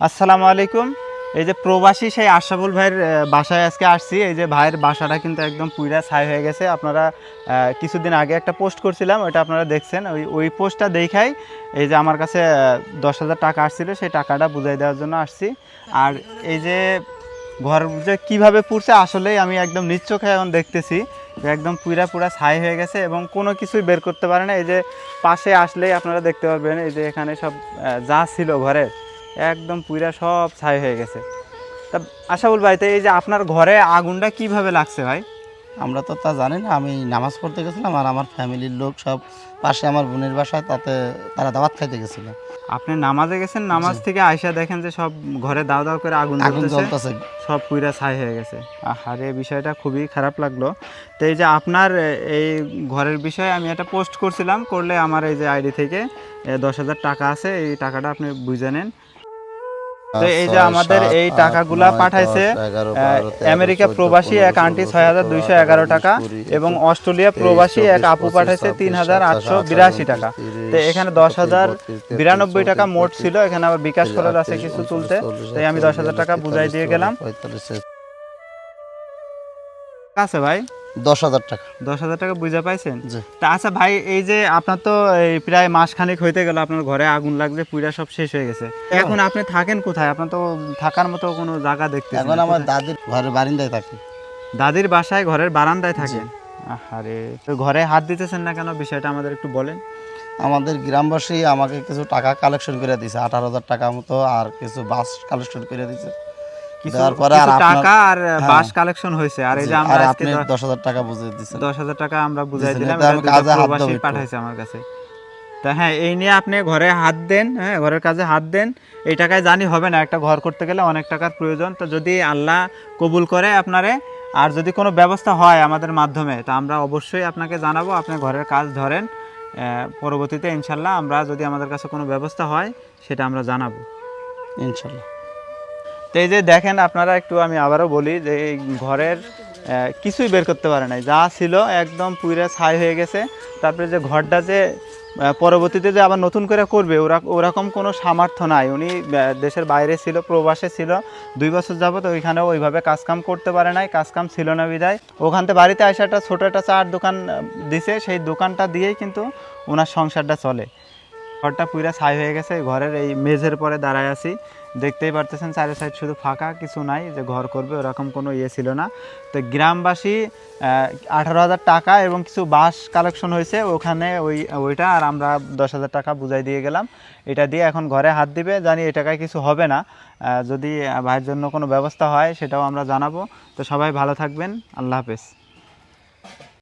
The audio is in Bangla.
আসসালামু আলাইকুম। এই যে প্রবাসী সেই আশরাফুল ভাইয়ের বাসায় আজকে আসছি। এই যে ভাইয়ের বাসাটা কিন্তু একদম পুইরা ছাই হয়ে গেছে। আপনারা কিছুদিন আগে একটা পোস্ট করছিলাম ওটা আপনারা দেখছেন। ওই ওই পোস্টটা দেখাই এই যে আমার কাছে দশ হাজার টাকা আসছিল, সেই টাকাটা বুঝাই দেওয়ার জন্য আসছি। আর এই যে ঘর যে কীভাবে পুড়ছে, আসলেই আমি একদম নিচ্চোখে এখন দেখতেছি একদম পুরা পুরা ছাই হয়ে গেছে এবং কোনো কিছুই বের করতে পারে না। এই যে পাশে আসলেই আপনারা দেখতে পারবেন, এই যে এখানে সব যা ছিল ঘরের একদম পুরা সব ছাই হয়ে গেছে। তা আশাবুল ভাই তো এই যে আপনার ঘরে আগুনটা কীভাবে লাগছে ভাই? আমরা তো তা জানি না আমি নামাজ পড়তে গেছিলাম আর আমার ফ্যামিলির লোক সব পাশে আমার বোনের বাসায় তাতে তারা দাওয়াত খাইতে গেছিল। আপনি নামাজে গেছেন নামাজ থেকে আয়সা দেখেন যে সব ঘরে দাও দাও করে আগুন আগুন জ্বলতেছে সব পুইরা ছাই হয়ে গেছে। আহারে এই বিষয়টা খুবই খারাপ লাগল। তো এই যে আপনার এই ঘরের বিষয়ে আমি একটা পোস্ট করছিলাম করলে আমার এই যে আইডি থেকে দশ হাজার টাকা আছে এই টাকাটা আপনি বুঝে নেন। তো এই যে আমাদের এই টাকাগুলা পাঠাইছে আমেরিকা প্রবাসী এক আন্টি ছয় হাজার দুইশো এগারো টাকা এবং অস্ট্রেলিয়া প্রবাসী এক আপু পাঠাইছে তিন হাজার আটশো বিরাশি টাকা। তো এখানে দশ হাজার বিরানব্বই টাকা মোট ছিল এখানে আবার বিকাশ খরচ আছে কিছু তুলতে। তাই আমি দশ হাজার টাকা বুঝাই দিয়ে গেলাম। আছে ভাই। দশ হাজার টাকা। দশ হাজার টাকা বুঝা পাইছেন? তা আচ্ছা ভাই এই যে আপনার তো প্রায় মাস খানিক হইতে গেল আপনার ঘরে আগুন লাগছে পুরা সব শেষ হয়ে গেছে। এখন আপনি থাকেন কোথায়? আপনার তো থাকার মতো কোনো জায়গা দেখতে এখন আমার দাদির ঘরের বারিন্দায় থাকি। দাদির বাসায় ঘরের বারান্দায় থাকেন? আরে তো ঘরে হাত দিতেছেন না কেন? বিষয়টা আমাদের একটু বলেন। আমাদের গ্রামবাসী আমাকে কিছু টাকা কালেকশন করে দিয়েছে আঠারো হাজার টাকা মতো আর কিছু বাস কালেকশন করে দিয়েছে টাকা আর হ্যাঁ। বাস কালেকশন হয়েছে। আর এই যে আমরা আজকে আপনি দ- দশ হাজার টাকা বুঝিয়ে দিচ্ছেন দশ টাকা আমরা বুঝাই দিলাম এটা আমি এটা কাজে হাত প্রবাসী পাঠাইছে আমার কাছে। তা হ্যাঁ এই নিয়ে আপনি ঘরে হাত দেন হ্যাঁ ঘরের কাজে হাত দেন। এই টাকায় জানি হবে না একটা ঘর করতে গেলে অনেক টাকার প্রয়োজন। তো যদি আল্লাহ কবুল করে আপনারে আর যদি কোনো ব্যবস্থা হয় আমাদের মাধ্যমে তা আমরা অবশ্যই আপনাকে জানাব আপনি ঘরের কাজ ধরেন। আহ, পরবর্তীতে ইনশাল্লাহ আমরা যদি আমাদের কাছে কোনো ব্যবস্থা হয় সেটা আমরা জানাব। ইনশাল্লাহ। তো এই যে দেখেন, আপনারা একটু আমি আবারও বলি যে এই ঘরের কিছুই বের করতে পারে নাই। যা ছিল একদম পুইরা ছাই হয়ে গেছে। তারপরে যে ঘরটা যে পরবর্তীতে যে আবার নতুন করে করবে, ওরা ওরকম কোনো সামর্থ্য নাই। উনি দেশের বাইরে ছিল, প্রবাসে ছিল। দুই বছর যাবত ওইখানেও ওইভাবে কাজকাম করতে পারে নাই, কাজকাম ছিল না বিদায় ওখান থেকে বাড়িতে আসে একটা ছোটো একটা চার দোকান দিছে। সেই দোকানটা দিয়েই কিন্তু ওনার সংসারটা চলে। ঘরটা পুরা ছাই হয়ে গেছে, ঘরের এই মেঝের পরে দাঁড়ায় আছি। দেখতেই পারতেছেন চারি সাইড শুধু ফাঁকা, কিছু নাই, যে ঘর করবে, ওরকম কোনো ইয়ে ছিল না। তো গ্রামবাসী আঠারো হাজার টাকা এবং কিছু বাঁশ কালেকশন হয়েছে, ওখানে ওই, ওইটা আর আমরা দশ হাজার টাকা বুঝাই দিয়ে গেলাম। এটা দিয়ে এখন ঘরে হাত দিবে, জানি এ টাকায় কিছু হবে না। যদি ভাইয়ের জন্য কোনো ব্যবস্থা হয়, সেটাও আমরা জানাব। তো সবাই ভালো থাকবেন, আল্লাহ হাফেজ।